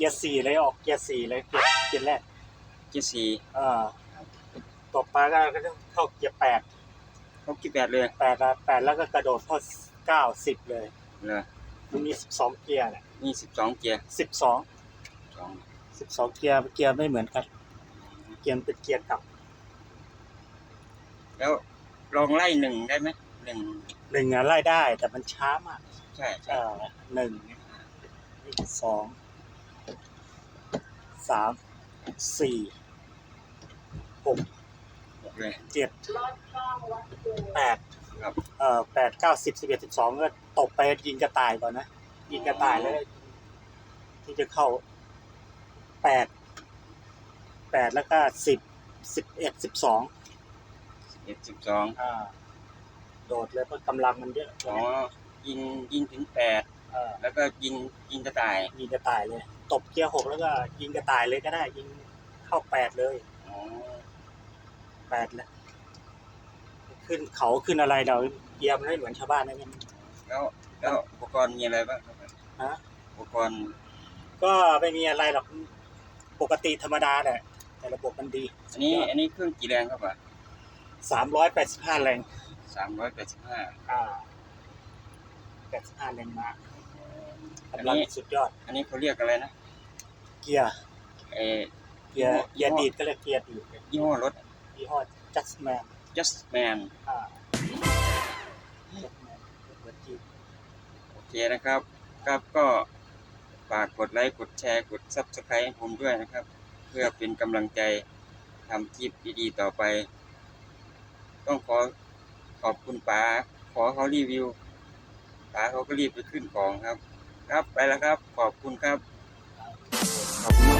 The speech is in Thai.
กียร์สี่เลยออกเกียร์สี่เลยเกียร์เกียร์แรกเกียร์สี่เอ่าตกปลาก็ก็ต้องเข้าเกียร์แปดเขากี่แปดเลยแปดละแปดแล้วก็กระโดดเข้าเก้าสิบเลยเหรอมันมีสิบสองเกียร์เนี่ยนี่สิบสองเกียร์สิบสองสองสิบสองเกียร์เกียร์ไม่เหมือนกัน เกียร์เป็นเกียร์กลับ แล้วลองไล่หนึ่งได้ไหมหนึ่งหนึ่งอะไล่ได้แต่มันช้ามาก ใช่ใช่เอ่อหนึ่งสอง สามสี่หกหกเลยเจ็ดแปดครับเอ่อแปดเก้าสิบสิบเอ็ดสิบสองก็ตกไปยิงกระต่ายก่อนนะ ยิงกระต่ายแล้วที่จะเข้าแปดแปดแล้วก็สิบสิบเอ็ดสิบสองสิบเอ็ดสิบสองอ่าโดดเลยเพราะกำลังมันเยอะอ๋อยิงยิงถึงแปดเออแล้วก็ยิงยิงกระต่ายยิงกระต่ายเลย ตบเกียร์หกแล้วก็ยิงกระต่ายเลยก็ได้ ยิงเข้าแปดเลยอ๋อแปดแล้วขึ้นเขาขึ้นอะไรเราเกียร์มันไม่เหมือนชาวบ้านนะเนี่ยแล้วแล้วอุปกรณ์มีอะไรบ้างครับฮะอุปกรณ์ก็ไม่มีอะไรหรอกปกติธรรมดาแหละแต่ระบบมันดีอันนี้อันนี้เครื่องกี่แรงครับอะสามร้อยแปดสิบห้าแรงสามร้อยแปดสิบห้าอ่าแปดสิบห้าแรงมาอันกำลังนี้สุดยอด อันนี้เขาเรียกอะไรนะ เกียร์เออเกียร์เกียร์ดีดก็เรียกเกียร์ดีดยี่ห้อรถยี่ห้อ Justman Just Man อ่า Justman เปิดจีบโอเคนะครับครับก็ฝากกดไลค์กดแชร์กด Subscribe ให้ผมด้วยนะครับ เพื่อเป็นกำลังใจทำคลิปดีๆต่อไป ต้องขอขอบคุณป๋าขอเขารีวิวป๋าเขาก็รีบไปขึ้นของครับ ครับไปแล้วครับ ขอบคุณครับ ข